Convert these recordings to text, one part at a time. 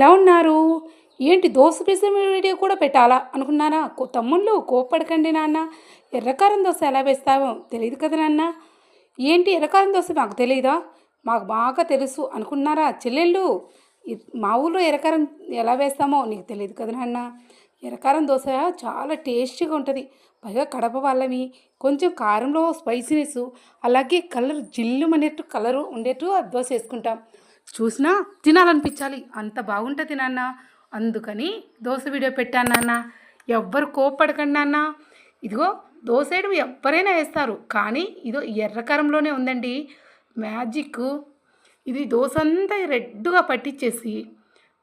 ఎలా ఉన్నారు? ఏంటి దోశ పిజ్జా వీడియో కూడా పెట్టాలా అనుకున్నారా తమ్ముళ్ళు కోప్పడకండి నాన్న. ఎర్రకారం దోశ ఎలా వేస్తావో తెలియదు కదా నాన్న. ఏంటి ఎర్రకారం దోశ మాకు తెలియదా మాకు బాగా తెలుసు అనుకున్నారా చెల్లెళ్ళు? మా ఊళ్ళో ఎర్రకారం ఎలా వేస్తామో నీకు తెలియదు కదా నాన్న. ఎర్రకారం దోశ చాలా టేస్టీగా ఉంటుంది. పైగా కడప వాళ్ళవి కొంచెం కారంలో స్పైసీనెస్ అలాగే కలర్ జిల్లు అనేట్టు కలరు ఉండేట్టు ఆ దోశ వేసుకుంటాం. చూసినా తినాలనిపించాలి. అంత బాగుంటుంది నాన్న. అందుకని దోశ వీడియో పెట్టాను నాన్న. ఎవ్వరు కోప్పడకండి నాన్న. ఇదిగో దోశ వేయడం ఎవరైనా వేస్తారు. కానీ ఇదో ఎర్రకారంలోనే ఉందండి. మ్యాజిక్ ఇది దోశ అంతా రెడ్గా పట్టించేసి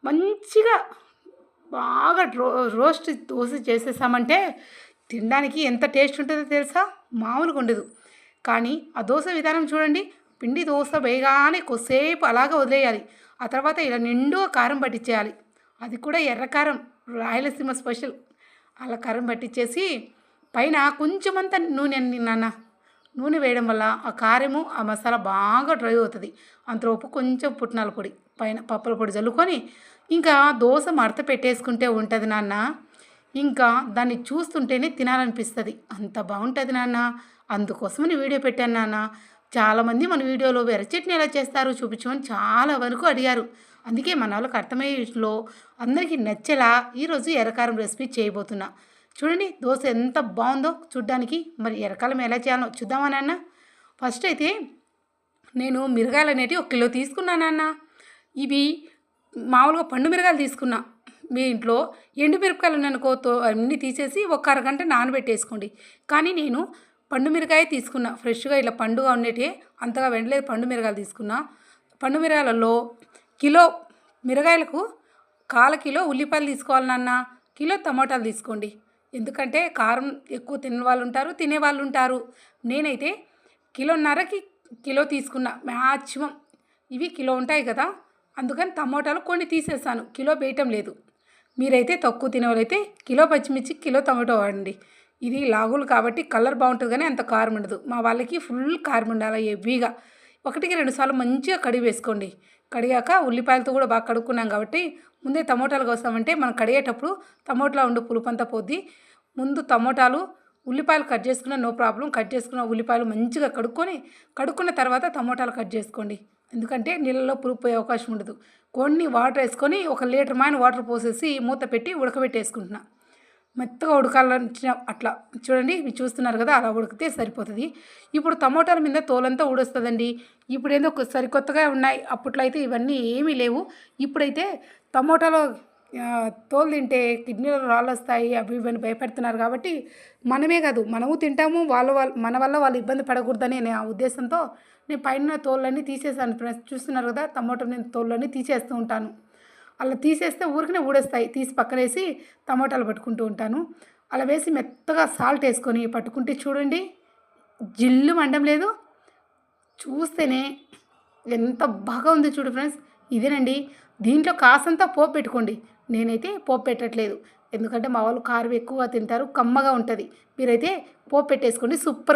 మంచిగా బాగా రో రోస్ట్ దోశ చేసేసామంటే తినడానికి ఎంత టేస్ట్ ఉంటుందో తెలుసా? మామూలుగా ఉండదు. కానీ ఆ దోశ విధానం చూడండి. పిండి దోశ వేయగానే కొద్దిసేపు అలాగ వదిలేయాలి. ఆ తర్వాత ఇలా నిండుగా కారం పట్టించేయాలి. అది కూడా ఎర్ర కారం రాయలసీమ స్పెషల్. అలా కారం పట్టించేసి పైన కొంచెమంతా నూనె నాన్న. నూనె వేయడం వల్ల ఆ కారము ఆ మసాలా బాగా డ్రై అవుతుంది. అంతలోపు కొంచెం పుట్నాల పొడి పైన పప్పుల పొడి చల్లుకొని ఇంకా దోశ మడత పెట్టేసుకుంటే ఉంటుంది నాన్న. ఇంకా దాన్ని చూస్తుంటేనే తినాలనిపిస్తుంది. అంత బాగుంటుంది నాన్న. అందుకోసమని వీడియో పెట్టాను నాన్న. చాలామంది మన వీడియోలో వెర్ర చట్నీ ఎలా చేస్తారు చూపించమని చాలా వరకు అడిగారు. అందుకే మన వాళ్ళకి అర్థమయ్యేలో అందరికీ నచ్చేలా ఈరోజు ఎర్రకారం రెసిపీ చేయబోతున్నా. చూడండి దోశ ఎంత బాగుందో చూడ్డానికి. మరి ఎర్రకాలం ఎలా చేయాలో చూద్దామా నాన్న? ఫస్ట్ అయితే నేను మిరగాయలు అనేటివి ఒక కిలో తీసుకున్నానన్న ఇవి మామూలుగా పండు మిరగాయలు తీసుకున్నా. మీ ఇంట్లో ఎండు మిరపకాయలు ఉన్నానుకో అన్నీ తీసేసి ఒక అరగంట నానబెట్టేసుకోండి. కానీ నేను పండు మిరకాయ తీసుకున్నా. ఫ్రెష్గా ఇట్లా పండుగా ఉండేటివి అంతగా వెండలేదు పండు మిరగాయలు తీసుకున్నా. పండు మిరగాయలలో కిలో మిరగాయలకు కాల కిలో ఉల్లిపాయలు తీసుకోవాలి నాన్న. కిలో టమాటాలు తీసుకోండి. ఎందుకంటే కారం ఎక్కువ తినే వాళ్ళు ఉంటారు తినే వాళ్ళు ఉంటారు. నేనైతే కిలోన్నరకి కిలో తీసుకున్నా. మ్యాక్సిమం ఇవి కిలో ఉంటాయి కదా. అందుకని టమోటాలు కొన్ని తీసేసాను. కిలో వేయటం లేదు. మీరైతే తక్కువ తినేవాళ్ళైతే కిలో పచ్చిమిర్చి కిలో టమాటో వాడండి. ఇది లాగులు కాబట్టి కలర్ బాగుంటుంది కానీ అంత కారం ఉండదు. మా వాళ్ళకి ఫుల్ కారం ఉండాలి హెవీగా. ఒకటికి రెండు సార్లు మంచిగా కడిగి వేసుకోండి. కడిగాక ఉల్లిపాయలతో కూడా బాగా కడుక్కున్నాం కాబట్టి ముందే టమోటాలు కోసామంటే మనం కడిగేటప్పుడు టమోటాలో ఉండే పులుపంతా పోద్ది. ముందు టమోటాలు ఉల్లిపాయలు కట్ చేసుకున్న నో ప్రాబ్లం. కట్ చేసుకున్న ఉల్లిపాయలు మంచిగా కడుక్కొని కడుక్కున్న తర్వాత టమోటాలు కట్ చేసుకోండి. ఎందుకంటే నీళ్ళలో పులుపు పోయే అవకాశం ఉండదు. కొన్ని వాటర్ వేసుకొని ఒక లీటర్ మైన వాటర్ పోసేసి మూత పెట్టి ఉడకబెట్టేసుకుంటున్నా. మెత్తగా ఉడకాలని అట్లా చూడండి ఇవి చూస్తున్నారు కదా అలా ఉడికితే సరిపోతుంది. ఇప్పుడు టమోటాల మీద తోలంతా ఊడొస్తుందండి. ఇప్పుడు ఏందో సరికొత్తగా ఉన్నాయి. అప్పట్లో అయితే ఇవన్నీ ఏమీ లేవు. ఇప్పుడైతే టమోటాలో తోలు తింటే కిడ్నీలో రాళ్ళు వస్తాయి అవి ఇవన్నీ భయపెడుతున్నారు కాబట్టి మనమే కాదు మనము తింటాము వాళ్ళ వాళ్ళ మన వల్ల వాళ్ళు ఇబ్బంది పడకూడదని నా ఉద్దేశంతో నేను పైన తోళ్ళన్నీ తీసేసాను చూస్తున్నారు కదా టమోటా నేను తోళ్ళన్నీ తీసేస్తూ ఉంటాను. అలా తీసేస్తే ఊరికనే ఊడేస్తాయి. తీసి పక్కనేసి టమోటాలు పట్టుకుంటూ ఉంటాను. అలా వేసి మెత్తగా సాల్ట్ వేసుకొని పట్టుకుంటే చూడండి జిల్లు మండం లేదు. చూస్తేనే ఎంత బాగా ఉంది చూడు ఫ్రెండ్స్. ఇదేనండి దీంట్లో కాసంతా పోపు పెట్టుకోండి. నేనైతే పోపు పెట్టట్లేదు. ఎందుకంటే మా వాళ్ళు కారం ఎక్కువగా తింటారు కమ్మగా ఉంటుంది. మీరైతే పోపు పెట్టేసుకోండి సూపర్